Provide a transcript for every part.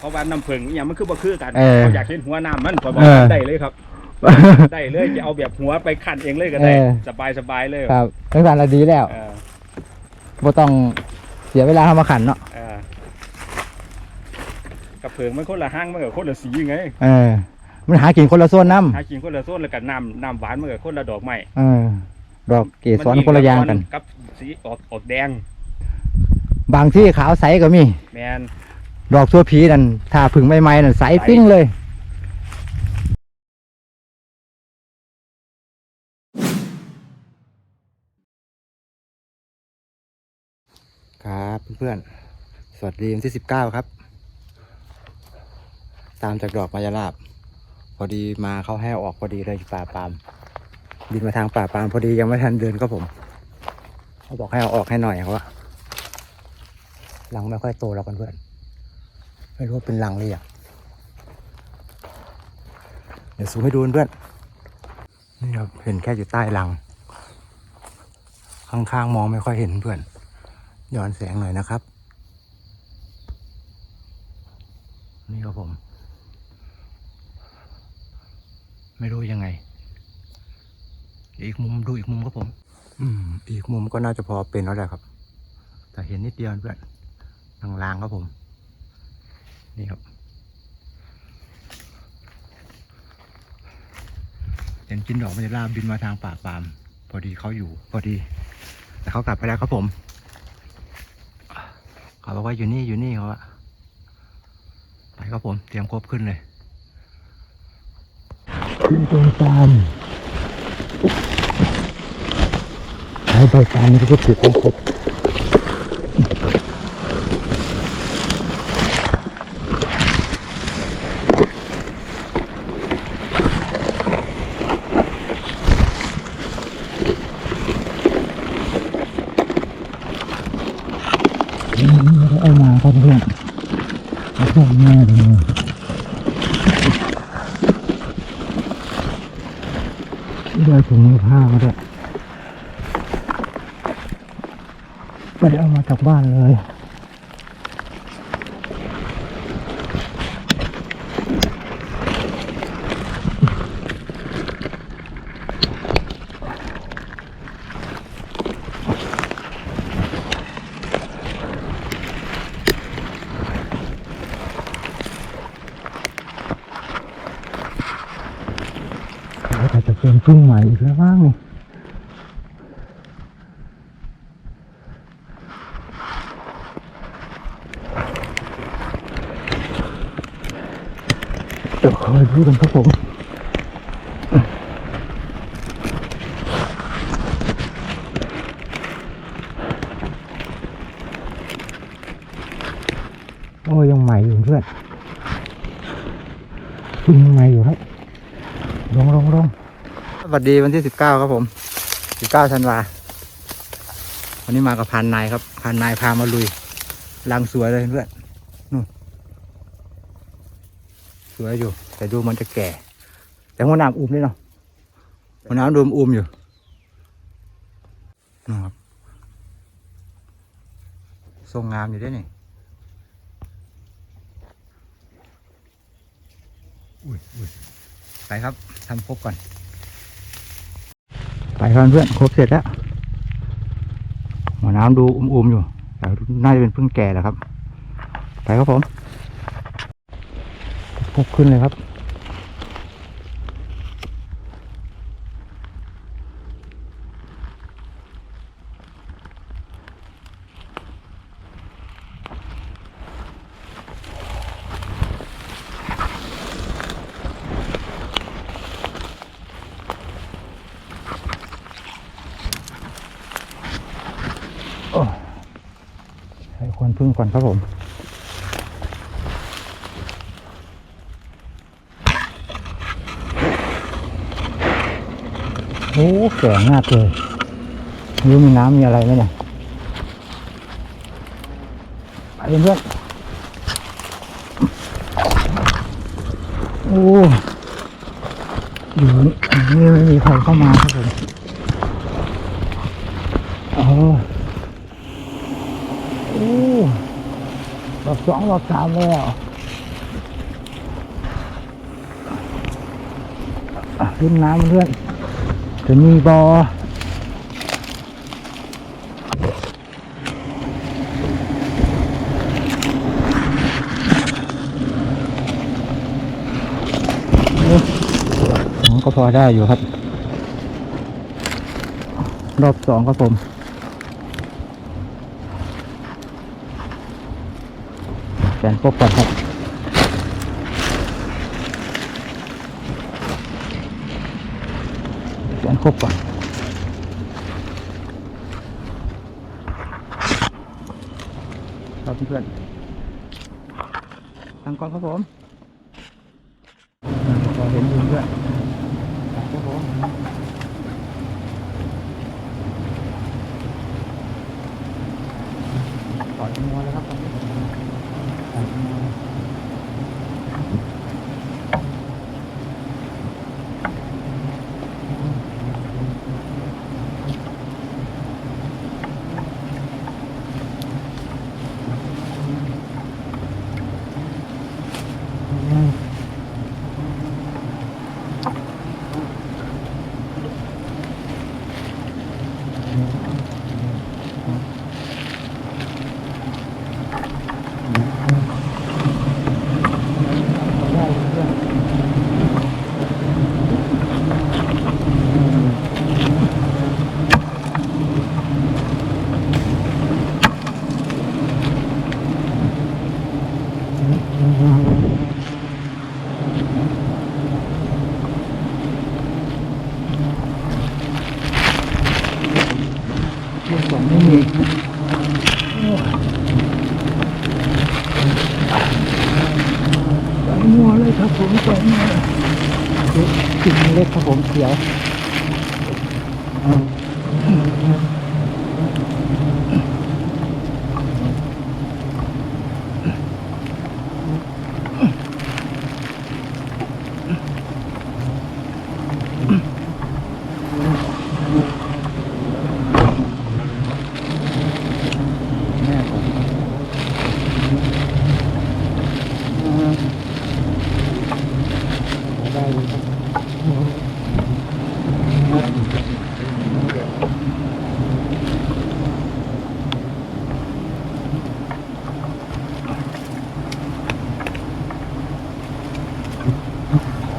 เพราะว่าน้ำผึ้งอหย่างมันคือบ่คือกันเออ เขาอยากเห็นหัวน้ำมันพอบอกเออได้เลยครับ ได้เลยจะเอาแบบหัวไปขันเองเลยก็ได้ เออ สบายสบายๆเลยครับทั้งสารเราดีแล้วเออบ่ต้องเสียเวลาเข้ามาขันเนาะเออกับเผึ้งมันคนละห้างมันกับคนละสีไงเออ มันหากินคนละส่วนน้หากินคนละโซนแล้วกับน้ำน้ำหวานมันกับคนละดอกไม้ำเออดอกเกสรคนละอย่างกัน กับสีออกออกแดง บางที่ขาวใสก็มี แมน ดอกทั่วผีนั่นถ้าผึ่งใหม่ๆนั่นใสปิ้งเลย ครับเพื่อนๆ สวัสดีวันที่สิบเก้าครับ ตามจากดอกมายาลาบ พอดีมาเข้าแห้ออกพอดีเลยป่าปามบินมาทางป่าปามพอดียังไม่ทันเดินก็ผมเขาบอกให้เอาออกให้หน่อยเขาว่าหลังไม่ค่อยโตแล้วกันเพื่อน ไม่รู้ว่าเป็นหลังหรือยังเดี๋ยวซูมให้ดูเพื่อนนี่ครับเห็นแค่อยู่ใต้หลัง ข้างๆมองไม่ค่อยเห็นเพื่อนย้อนแสงหน่อยนะครับ นี่ครับผม ไม่รู้ยังไง อีกมุมดูอีกมุมครับผม อืม อีกมุมก็น่าจะพอเป็นแล้วแหละครับ แต่เห็นนิดเดียวเพื่อนลางๆครับผม นี่ครับ เห็นกินดอกมันจะลาบบินมาทางป่าปาม พอดีเขาอยู่ พอดี แต่เขากลับไปแล้วครับผม เขาบอกว่าอยู่นี่อยู่นี่เขาอะไปครับผม เตรียมครบขึ้นเลย ขึ้นตรงตามใช้ใบตามนี่ก็ถือของครบเอามาครับเพื่อนเอาพวกแม่เลยได้ถุงมือผ้ามา ด้วยไม่ได้เอามาจากบ้านเลยแล้วแต่จะเป็นพึ่งใหม่อีกแล้วบ้างนี่ เดี๋ยวคอยดูกันครับผมโอ้ยังใหม่อยู่เพื่อนยังใหม่อยู่ครับลงลงลงสวัสดีวันที่สิบเก้าครับผมสิบเก้าธันวาวันนี้มากับพันนายครับพันนายพามาลุยรังสวยเลยเพื่อนนู่นสวยอยู่ แต่ดูมันจะแก่ แต่หัวน้ำอุ้มด้วยเนาะหัวน้ำดูมอุ้มอยู่นู่ครับทรงงามอยู่ด้วยนี่อุ้ยอุ้ยไปครับทำครบก่อน ไปครับเพื่อนครบเสร็จแล้วหัวน้ำดูอุ้มๆอยู่แต่น่าจะเป็นเพิ่งแก่แหละครับ ไปครับผมครบขึ้นเลยครับ ใส่ควนพึ่งก่อนครับผม โอ้แก่มากเลยไม่รู้มีน้ำมีอะไรไหมเนี่ยไปเพื่อนโอ้อยู่นี่ไม่มีใครเข้ามาครับผม สองรอบสามแล้วขึ้นน้ำเพื่อนจะมีบอก็พอได้อยู่ครับ รอบสองครับผม แฟนครบก่อนครับแฟนครบก่อนครับเพื่อนตั้งก่อนครับผมพอเห็นเพื่อนครับผม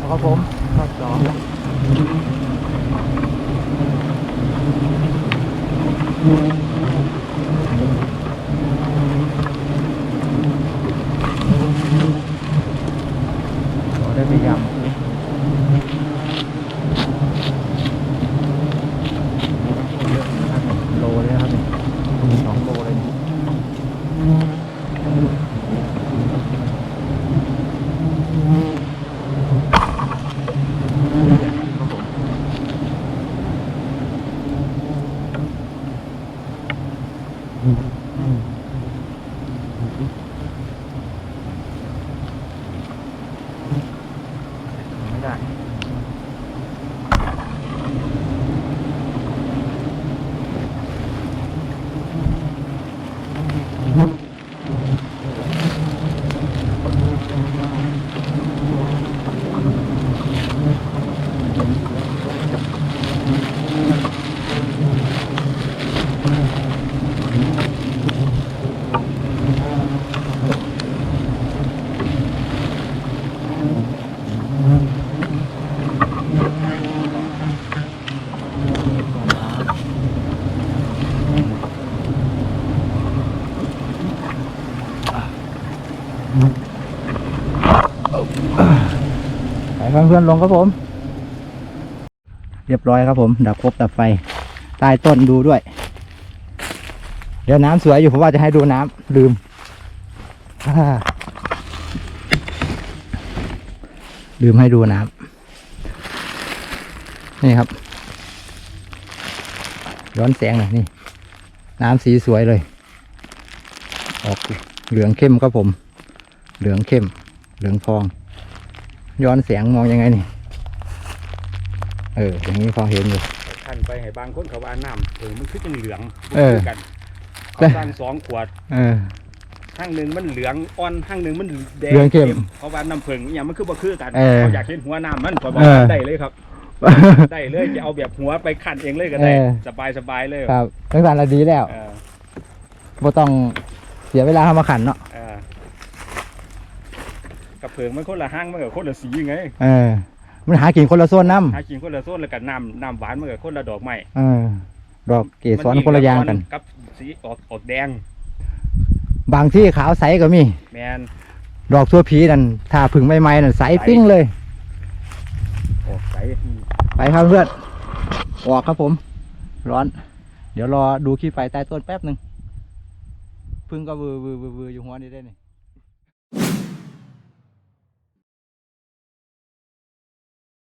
ครับผมรอบสองขอได้ไปยำเยอะนะครับโลเลยนะครับนี่สองโลเลยนี่ครับผมไม่ได้ ไป เพื่อนๆลงครับผม เรียบร้อยครับผม ดับครบดับไฟ ใต้ต้นดูด้วย เดี๋ยวน้ำสวยอยู่ผมว่าจะให้ดูน้ำลืม ลืมให้ดูน้ำนี่ครับ ย้อนแสงหน่อยนี่ น้ำสีสวยเลย ออกเหลืองเข้มครับผม เหลืองเข้ม เหลืองทอง ย้อนแสงมองยังไงนี่ เออ อย่างนี้พอเห็นอยู่ ขันไปให้บางคนเขาว่าน้ำเออมันคือจังเหลืองเออคือกันเขาตั้งสองขวดเออ ข้างหนึ่งมันเหลืองอ่อนข้างหนึ่งมันแดงเหลืองเข้มเขาว่าน้ำผึ้งอหย่างมันคือบ่คือกันเออเขาอยากเห็นหัวน้ำมันก็บอกเออ ได้เลยครับ ได้เลยจะเอาแบบหัวไปขันเองเลยก็ได้เออ สบายสบายๆเลยครับตั้งแต่ละดีแล้วเออบ่ต้องเสียเวลาเข้ามาขันเนาะเออ กับเพิงมันคนละห้างมันกับคนละสีไงเออ มันหากินคนละส่วนน้หากินคนละโซนแล้วกับน้ำน้ำหวานมันกับคนละดอกไม้ำเออ ดอกเกสรคนละอย่างกันกับสีออกออกแดง บางที่ขาวใสก็มีแมนดอกตัวผีนั่นถ้าผึ่งใหม่ๆนั่นใสปิ้งเลยออกใสไปครับเพื่อนออกครับผม ร้อน เดี๋ยวรอดูขี้ไฟใต้ต้นแป๊บหนึ่งพึ่งก็วือวือวือวืออยู่หัวนี่ได้นี่